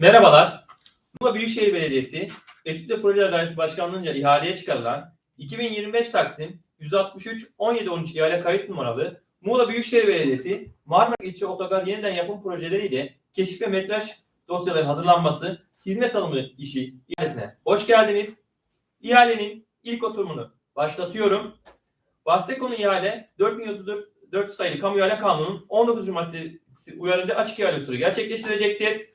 Merhabalar. Muğla Büyükşehir Belediyesi Etüt ve Projeler Dairesi Başkanlığı'nca ihaleye çıkarılan 2025 Taksim 163 1713 ihale kayıt numaralı Muğla Büyükşehir Belediyesi Marmara İlçe Otogar yeniden yapım projeleriyle keşif ve metraj dosyaların hazırlanması hizmet alımı işi ihalesine hoş geldiniz. İhalenin ilk oturumunu başlatıyorum. Bahse konu ihale 4034 sayılı kamu ihale kanunun 19. maddesi uyarınca açık ihale usulü gerçekleştirecektir.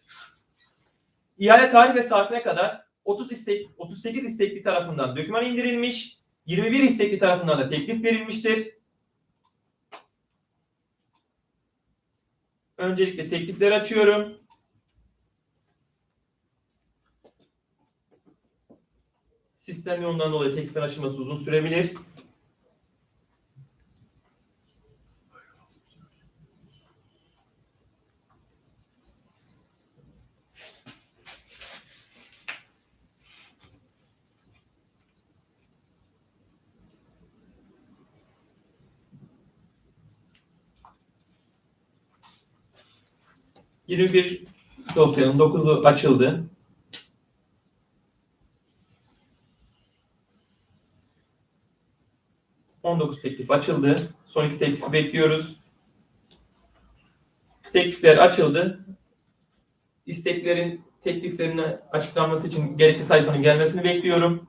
İhale tarih ve saatine kadar 30 istek, 38 istekli tarafından doküman indirilmiş, 21 istekli tarafından da teklif verilmiştir. Öncelikle teklifleri açıyorum. Sistem yoğunluğundan dolayı teklifin açılması uzun sürebilir. Yirmi bir dosyanın 9'u açıldı. On dokuz teklif açıldı. Son iki teklifi bekliyoruz. Teklifler açıldı. İsteklerin tekliflerine açıklanması için gerekli sayfanın gelmesini bekliyorum.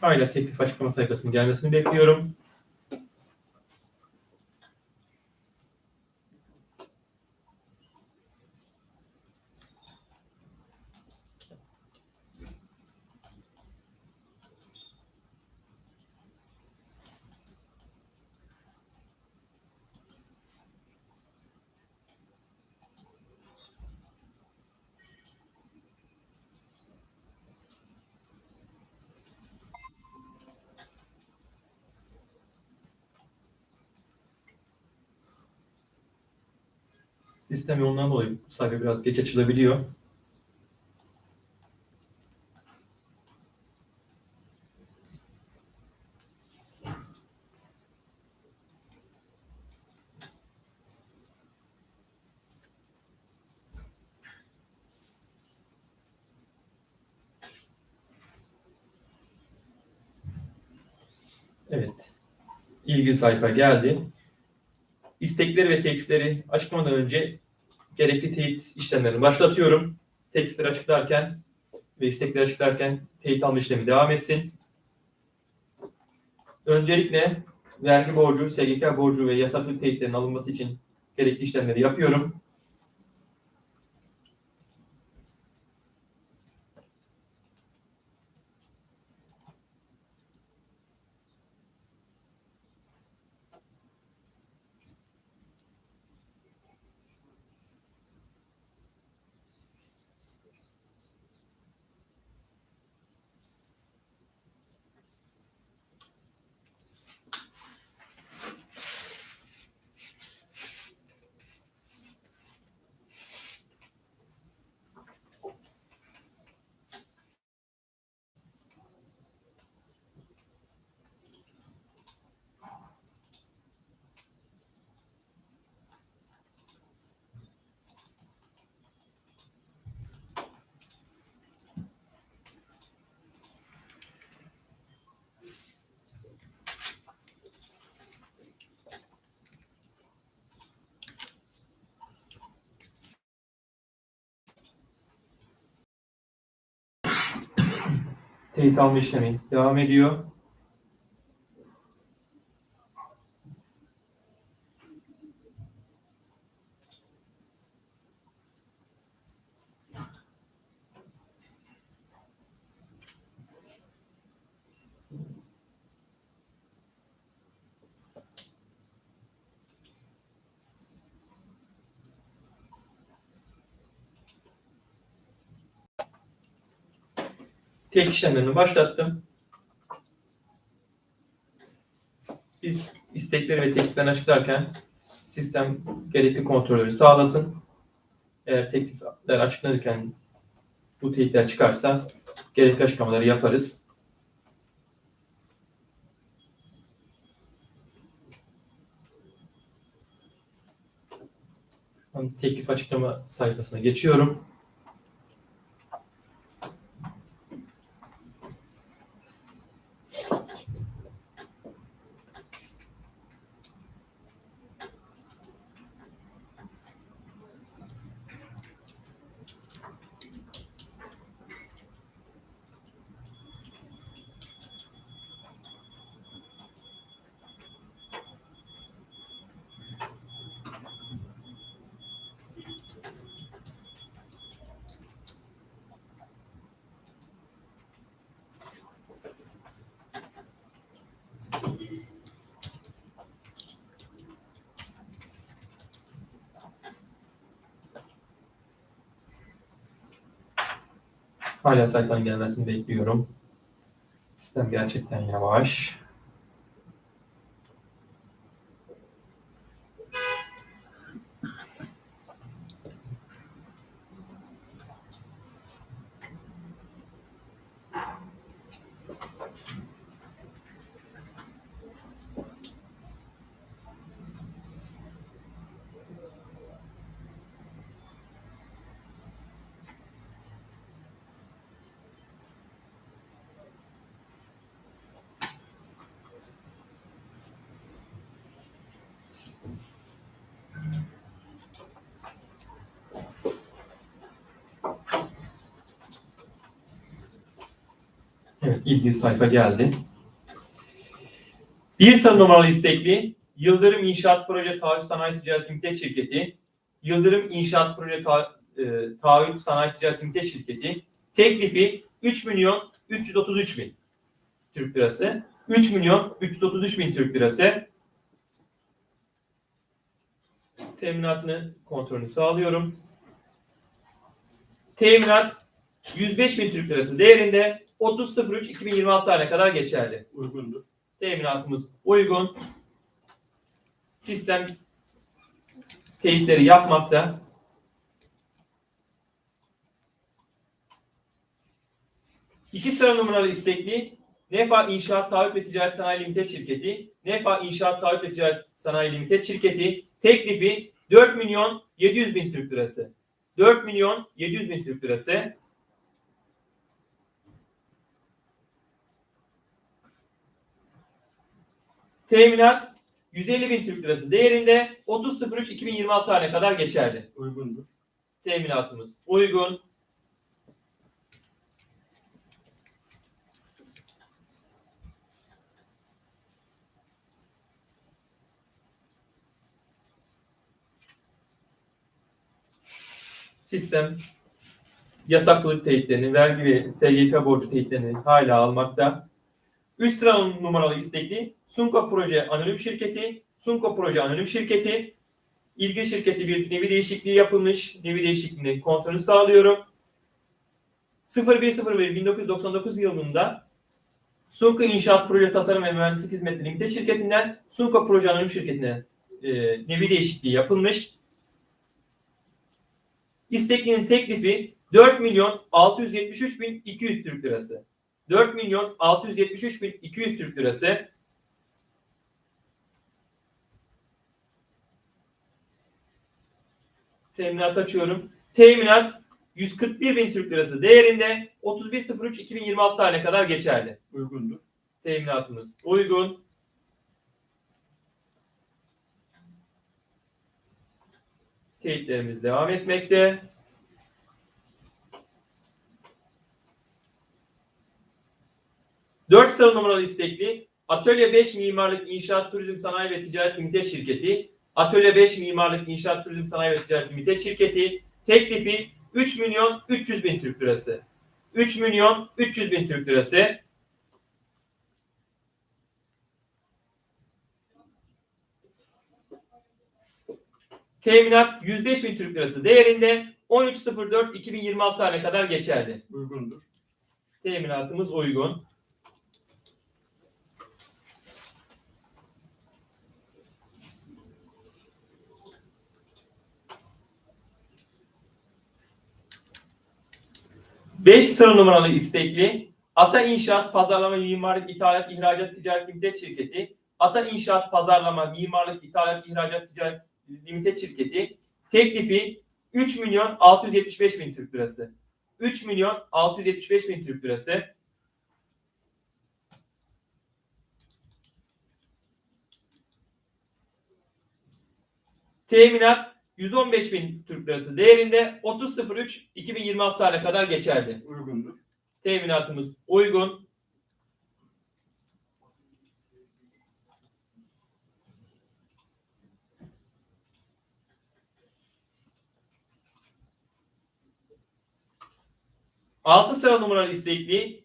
Hala teklif açıklama sayfasının gelmesini bekliyorum. Sistem yoğunluğundan dolayı bu sayfa biraz geç açılabiliyor. Evet. İlgili sayfa geldi. İstekleri ve teklifleri açıklamadan önce gerekli teyit işlemlerini başlatıyorum. Teklifleri açıklarken ve istekleri açıklarken teyit alma işlemi devam etsin. Öncelikle vergi borcu, SGK borcu ve yasaklı teyitlerin alınması için gerekli işlemleri yapıyorum. Teyit alma işlemi devam ediyor. Teyit işlemlerini başlattım. Biz istekleri ve tekliflerini açıklarken sistem gerekli kontrolleri sağlasın. Eğer teklifler açıklanırken bu teyitler çıkarsa gerekli açıklamaları yaparız. Teklif açıklama sayfasına geçiyorum. Hala sayfanın gelmesini bekliyorum. Sistem gerçekten yavaş. Evet, ilgili sayfa geldi. Bir numaralı istekli Yıldırım İnşaat Proje Taahhüt Sanayi Ticaret Limited Şirketi, Yıldırım İnşaat Proje Ta- e, Taahhüt Sanayi Ticaret Limited Şirketi teklifi 3 milyon 333 bin Türk lirası. 3 milyon 333 bin Türk lirası. Teminatını kontrolünü sağlıyorum. Teminat 105 bin Türk lirası değerinde 30.03.2026 tarihine kadar geçerli. Uygundur. Teminatımız uygun. Sistem teyitleri yapmakta. İki sıra numaralı istekli Nefa İnşaat Taahhüt ve Ticaret Sanayi Limited Şirketi, Nefa İnşaat Taahhüt ve Ticaret Sanayi Limited Şirketi teklifi 4 milyon 700 bin Türk lirası. 4 milyon 700 bin Türk lirası. Teminat 150 bin Türk lirası değerinde 30.03.2026 tarihine kadar geçerli. Uygundur. Teminatımız uygun. Sistem yasaklılık teyitlerini, vergi ve SGK borcu teyitlerini hala almakta. Üst sıra numaralı istekli Sunko Proje Anonim Şirketi, Sunko Proje Anonim Şirketi, ilgili şirkette bir nevi değişikliği yapılmış. Nevi değişikliğini kontrolünü sağlıyorum. 0101 1999 yılında Sunko İnşaat Proje Tasarım ve Mühendislik Hizmetleri Limited şirketinden Sunko Proje Anonim Şirketi'ne e, nevi değişikliği yapılmış. İsteklinin teklifi 4 milyon 673 bin 200 Türk lirası. 4 milyon 673 bin 200 Türk lirası. Teminat açıyorum. Teminat 141 bin Türk lirası değerinde 31.03.2026 tarihine kadar geçerli. Uygundur. Teminatımız uygun. Teyitlerimiz devam etmekte. Dört sıra numaralı istekli Atölye 5 Mimarlık İnşaat Turizm Sanayi ve Ticaret Limited Şirketi, Atölye 5 Mimarlık İnşaat Turizm Sanayi ve Ticaret Limited Şirketi teklifi 3 milyon 300 bin Türk lirası. 3 milyon 300 bin Türk lirası. Teminat 105 bin Türk lirası değerinde 13.04.2026 tarihine kadar geçerli. Uygundur. Teminatımız uygun. 5 sıra numaralı istekli Ata İnşaat Pazarlama Mimarlık İthalat İhracat Ticaret Limited Şirketi Ata İnşaat Pazarlama Mimarlık İthalat İhracat Ticaret Limited Şirketi teklifi 3 milyon 675 bin Türk lirası. 3 milyon 675 bin Türk lirası. Teminat 115 bin Türk lirası değerinde 30.03 2026 tarihine kadar geçerli. Uygundur. Teminatımız uygun. Altı sıra numaralı istekli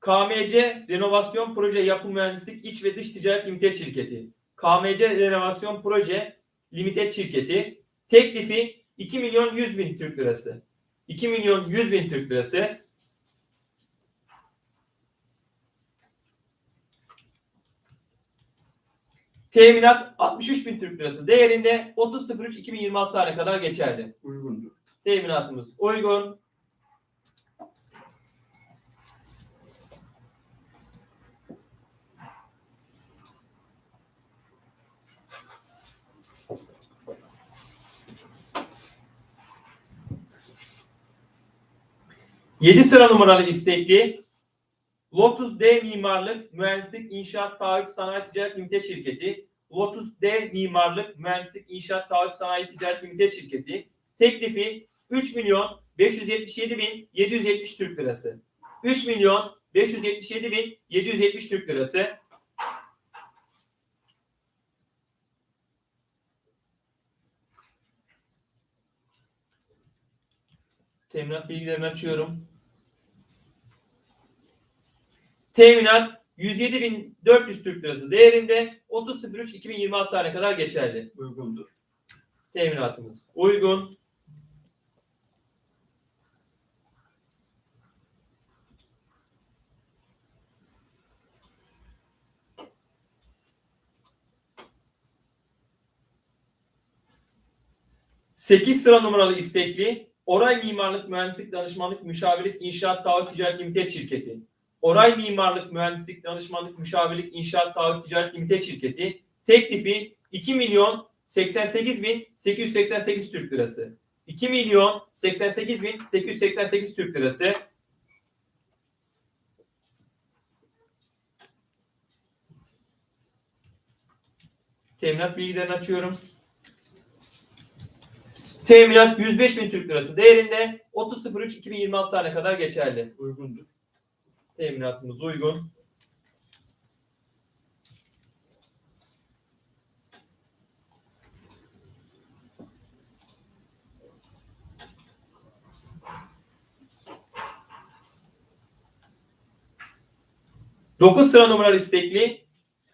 KMC Renovasyon Proje Yapı Mühendislik İç ve Dış Ticaret Limited Şirketi. KMC Renovasyon Proje Limited Şirketi teklifi 2 milyon 100 bin Türk lirası. 2 milyon 100 bin Türk lirası. Teminat 63 bin Türk lirası değerinde 30.03.2026 tarihine kadar geçerli. Uygundur. Teminatımız uygun. Yedi sıra numaralı istekli Lotus D Mimarlık Mühendislik İnşaat Taahhüt Sanayi Ticaret Limited Şirketi Lotus D Mimarlık Mühendislik İnşaat Taahhüt Sanayi Ticaret Limited Şirketi teklifi 3 milyon 577 bin 770 Türk lirası. 3 milyon 577 bin 770 Türk lirası. Teminat bilgilerini açıyorum. Teminat 107.400 Türk Lirası değerinde 30.03.2026 tarihine kadar geçerli. Uygundur. Teminatımız uygun. Sekiz sıra numaralı istekli Oray Mimarlık Mühendislik Danışmanlık Müşavirlik İnşaat Taahhüt Ticaret Limited Şirketi. Oray Mimarlık Mühendislik Danışmanlık Müşavirlik İnşaat Taahhüt Ticaret Limited Şirketi teklifi 2 milyon 88 bin 888 Türk Lirası. 2 milyon 88 bin 888 Türk Lirası. Teminat bilgilerini açıyorum. Teminat 105 bin Türk Lirası değerinde 30.03.2026 tane kadar geçerli. Uygundur. Teminatımız uygun. Dokuz sıra numaralı istekli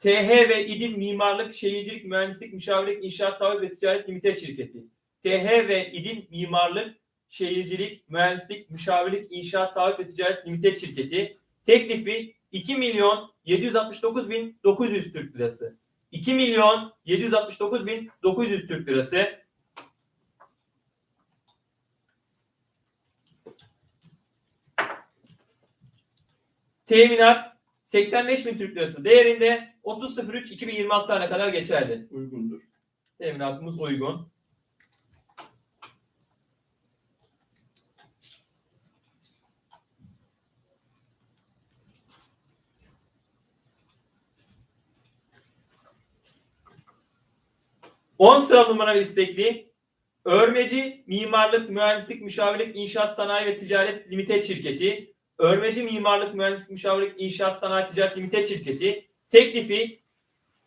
TH ve İdil Mimarlık, Şehircilik, Mühendislik, Müşavirlik, İnşaat, Taahhüt ve Ticaret Limited Şirketi. TH ve İdil Mimarlık, Şehircilik, Mühendislik, Müşavirlik, İnşaat, Taahhüt ve Ticaret Limited Şirketi teklifi 2 milyon 769 bin 900 Türk Lirası. 2 milyon 769 bin 900 Türk Lirası. Teminat 85 bin Türk Lirası değerinde 30.03.2026 tane kadar geçerli. Uygundur. Teminatımız uygun. On sıra numaralı istekli Örmeci Mimarlık, Mühendislik, Müşavirlik, İnşaat Sanayi ve Ticaret Limited Şirketi, Örmeci Mimarlık, Mühendislik, Müşavirlik, İnşaat Sanayi Ticaret Limited Şirketi teklifi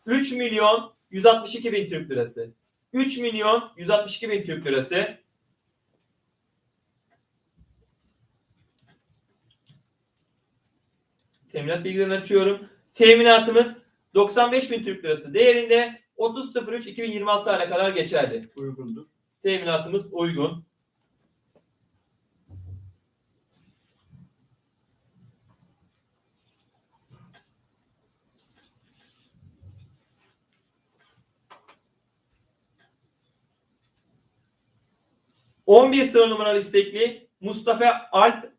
3 milyon 162 bin Türk Lirası. 3 milyon 162 bin Türk Lirası. Teminat bilgilerini açıyorum. Teminatımız 95 bin Türk Lirası değerinde 30.03.2026 tane kadar geçerli. Uygundur. Teminatımız uygun. On bir sıra numaralı istekli Mustafa Alp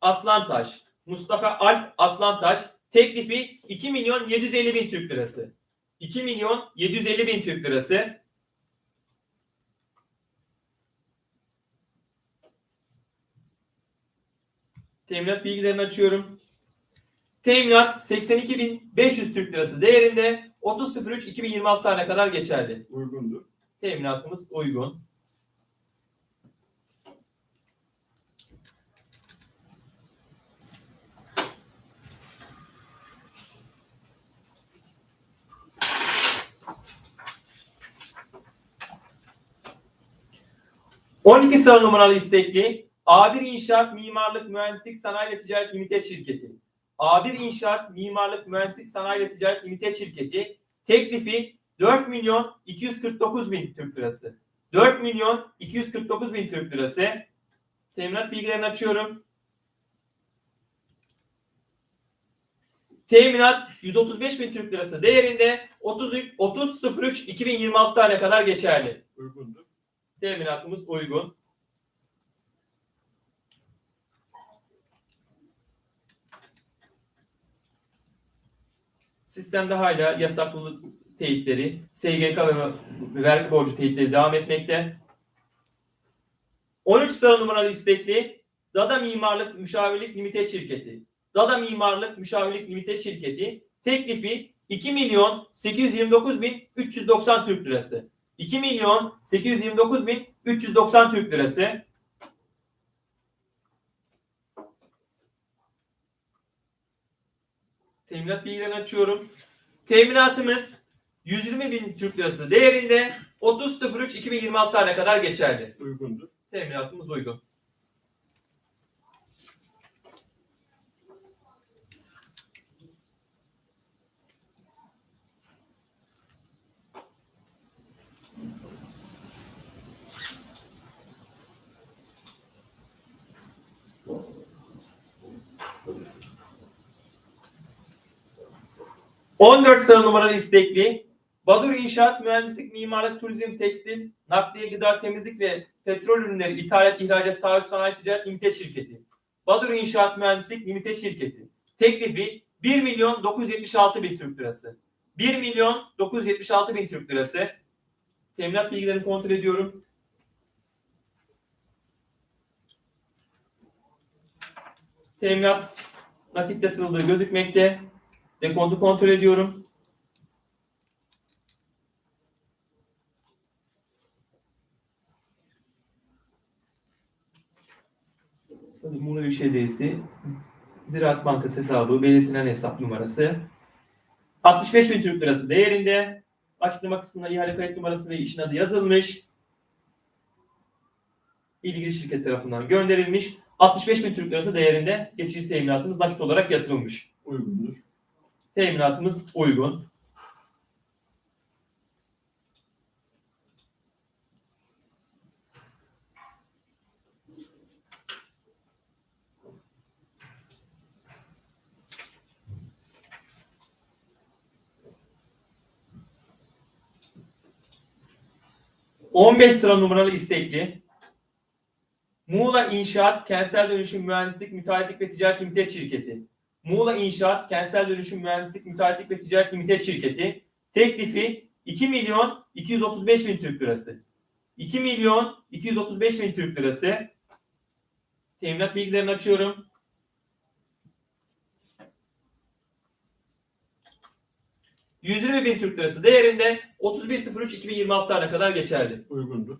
Aslantaş, Mustafa Alp Aslantaş teklifi 2 milyon 750 bin Türk lirası. 2 milyon 750 bin Türk lirası. Teminat bilgilerini açıyorum. Teminat 82.500 Türk lirası değerinde 30.03.2026 tarihine kadar geçerli. Uygundur. Teminatımız uygun. ...12 sıra numaralı istekli... ...A1 İnşaat Mimarlık Mühendislik Sanayi ve Ticaret Limited Şirketi... ...A1 İnşaat Mimarlık Mühendislik Sanayi ve Ticaret Limited Şirketi... ...teklifi 4 milyon 249 bin Türk lirası. 4 milyon 249 bin Türk lirası. Teminat bilgilerini açıyorum. Teminat 135 bin Türk lirası değerinde 30 30 03 2026 tane kadar geçerli. Uygundur. Teminatımız uygun. Sistemde hala yasaklılık teyitleri, SGK ve vergi borcu teyitleri devam etmekte. 13 sıra numaralı istekli Dada Mimarlık Müşavirlik Limited Şirketi. Dada Mimarlık Müşavirlik Limited Şirketi teklifi 2 milyon 829 bin 390 Türk lirası. 2 milyon 829 bin 390 Türk lirası. Teminat bilgilerini açıyorum. Teminatımız 120 bin Türk lirası değerinde 30.03.2026 tane kadar geçerli. Uygundur. Teminatımız uygun. ...14 sıra numaralı istekli Badur İnşaat, Mühendislik, Mimarlık, Turizm, Tekstil, Nakliye, Gıda, Temizlik ve Petrol Ürünleri İthalat, İhracat, Taahhüt Sanayi Ticaret Limited Şirketi. Badur İnşaat, Mühendislik Limited Şirketi. Teklifi 1 milyon 976 bin Türk lirası. 1 milyon 976 bin Türk lirası. Teminat bilgilerini kontrol ediyorum. Teminat nakit yatırıldığı gözükmekte. Dekontu kontrol ediyorum. Muğla Büyükşehir Ziraat Bankası hesabı belirtilen hesap numarası 65 bin Türk lirası değerinde açıklama kısmında ihale kayıt numarası ve işin adı yazılmış ilgili şirket tarafından gönderilmiş 65 bin Türk lirası değerinde geçici teminatımız nakit olarak yatırılmış. Uygundur. Teminatımız uygun. ...15 sıra numaralı istekli... ...Muğla İnşaat Kentsel Dönüşüm Mühendislik Müteahhitlik ve Ticaret Limited Şirketi... Muğla İnşaat Kentsel Dönüşüm Mühendislik Müteahhitlik ve Ticaret Limited Şirketi... ...teklifi 2 milyon 235 bin Türk lirası... ...2 milyon 235 bin Türk lirası... ...teminat bilgilerini açıyorum... ...120 bin Türk lirası değerinde 31.03.2026 tane kadar geçerli. Uygundur.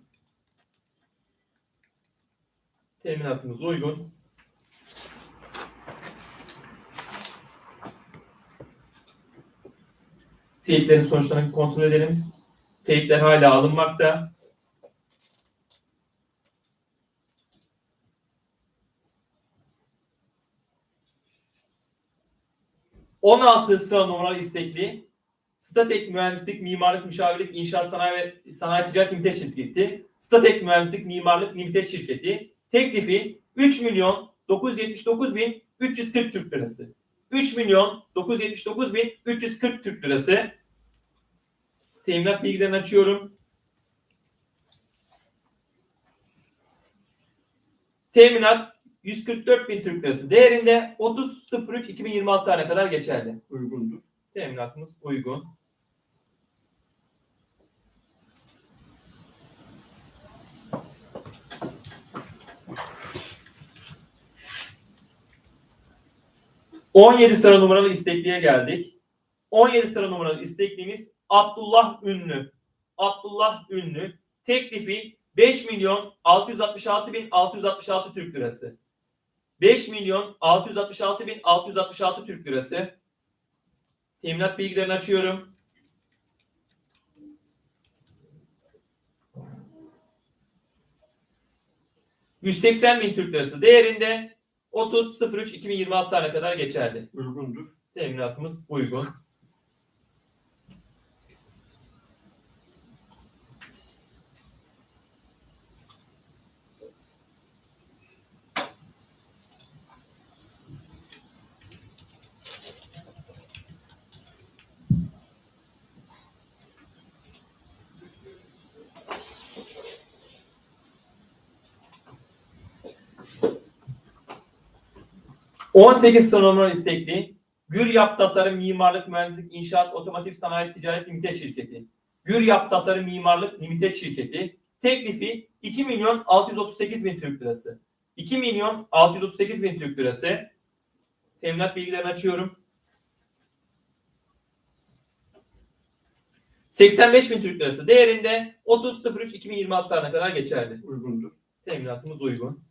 Teminatımız uygun. Teyitlerin sonuçlarını kontrol edelim. Teyitler hala alınmakta. ...16 sıra numaralı istekli... Statek Mühendislik, Mimarlık, Müşavirlik, İnşaat Sanayi ve Sanayi Ticaret Limited Şirketi... Statek Mühendislik, Mimarlık, Limited Şirketi... ...teklifi 3 milyon 979 bin 340 Türk lirası. 3 milyon 979 bin 340 Türk lirası. Teminat bilgilerini açıyorum. Teminat 144 bin Türk lirası değerinde 30.03.2026 tarihine kadar geçerli. Uygundur. Teminatımız uygun. ...17 sıra numaralı istekliye geldik. 17 sıra numaralı istekliğimiz Abdullah Ünlü. Abdullah Ünlü. Teklifi 5 milyon 666 bin 666 Türk lirası. 5 milyon 666 bin 666 Türk lirası. Teminat bilgilerini açıyorum. ...180 bin Türk lirası değerinde 30.03.2026 tarihine kadar geçerli. Uygundur. Teminatımız uygun. ...18 sıra numaralı istekli... Güryap Tasarım Mimarlık Mühendislik İnşaat Otomotiv Sanayi Ticaret Limited Şirketi. Güryap Tasarım Mimarlık Limited Şirketi. Teklifi 2 milyon 638 bin Türk lirası. 2 milyon 638 bin Türk lirası. Teminat bilgilerini açıyorum. 85 bin Türk lirası değerinde 30.03.2026 tarihine kadar geçerli. Uygundur. Teminatımız uygun.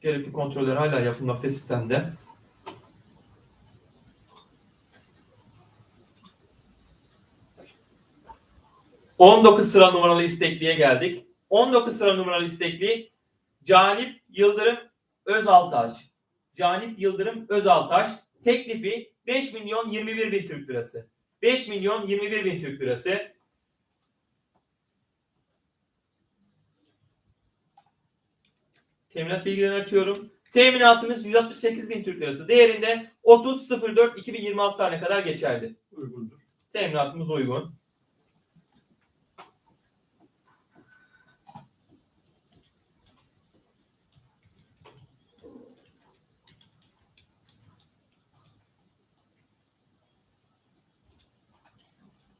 Gerekli kontroller hala yapılmakta sistemde. ...19 sıra numaralı istekliye geldik. 19 sıra numaralı istekli Canip Yıldırım Özaltaş. Canip Yıldırım Özaltaş teklifi 5 milyon 21 bin Türk lirası. 5 milyon 21 bin Türk lirası. Teminat bilgilerini açıyorum. Teminatımız 168 bin Türk lirası. Değerinde 30.04.2026 tarihine kadar geçerli. Uygundur. Teminatımız uygun.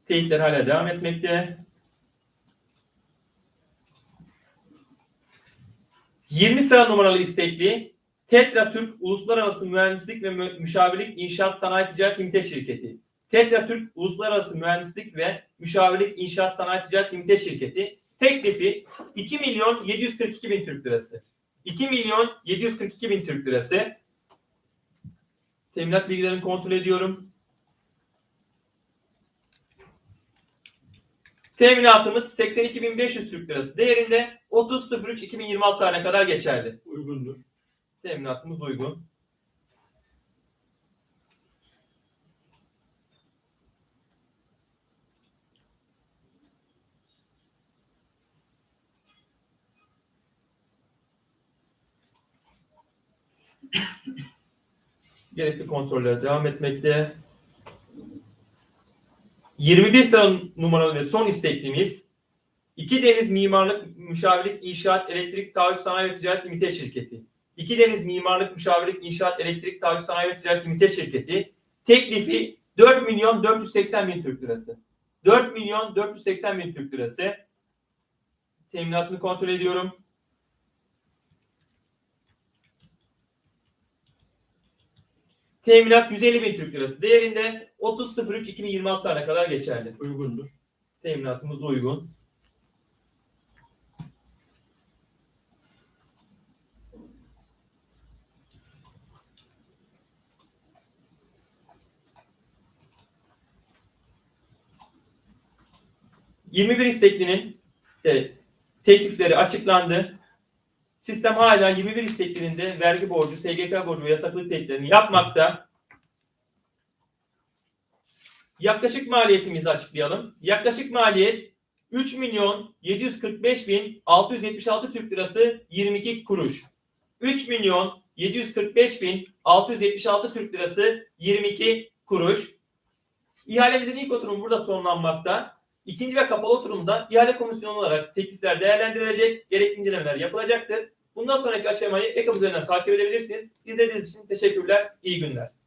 Teyitler hala devam etmekte. 20 sıra numaralı istekli Tetra Türk Uluslararası Mühendislik ve Mü- Müşavirlik İnşaat Sanayi Ticaret Limited Şirketi. Tetra Türk Uluslararası Mühendislik ve Müşavirlik İnşaat Sanayi Ticaret Limited Şirketi teklifi 2 milyon 742 bin Türk lirası. 2 milyon 742 bin Türk lirası. Teminat bilgilerini kontrol ediyorum. Teminatımız 82.500 Türk lirası değerinde 30.03.2026 tarihine kadar geçerli. Uygundur. Teminatımız uygun. Gerekli kontroller devam etmekte. 21 sıra numaralı ve son isteklimiz İki Deniz Mimarlık Müşavirlik İnşaat Elektrik Taahhüt Sanayi ve Ticaret Limited Şirketi. İki Deniz Mimarlık Müşavirlik İnşaat Elektrik Taahhüt Sanayi ve Ticaret Limited Şirketi teklifi 4 milyon 480 bin Türk lirası. 4 milyon 480 bin Türk lirası. Teminatını kontrol ediyorum. Teminat 150 bin Türk lirası değerinde 30.03.2026 tarihine kadar geçerli. Uygundur. Teminatımız uygun. ...21 isteklinin de teklifleri açıklandı. Sistem hala 21 isteklinin de vergi borcu, SGK borcu ve yasaklık tekliflerini yapmakta. Yaklaşık maliyetimizi açıklayalım. Yaklaşık maliyet 3 milyon 745 bin 676 Türk lirası 22 kuruş. 3 milyon 745.676 Türk Lirası 22 kuruş. İhalemizin ilk oturumu burada sonlanmakta. İkinci ve kapalı oturumda ihale komisyonu olarak teklifler değerlendirilecek, gerekli incelemeler yapılacaktır. Bundan sonraki aşamayı EKAP üzerinden takip edebilirsiniz. İzlediğiniz için teşekkürler, iyi günler.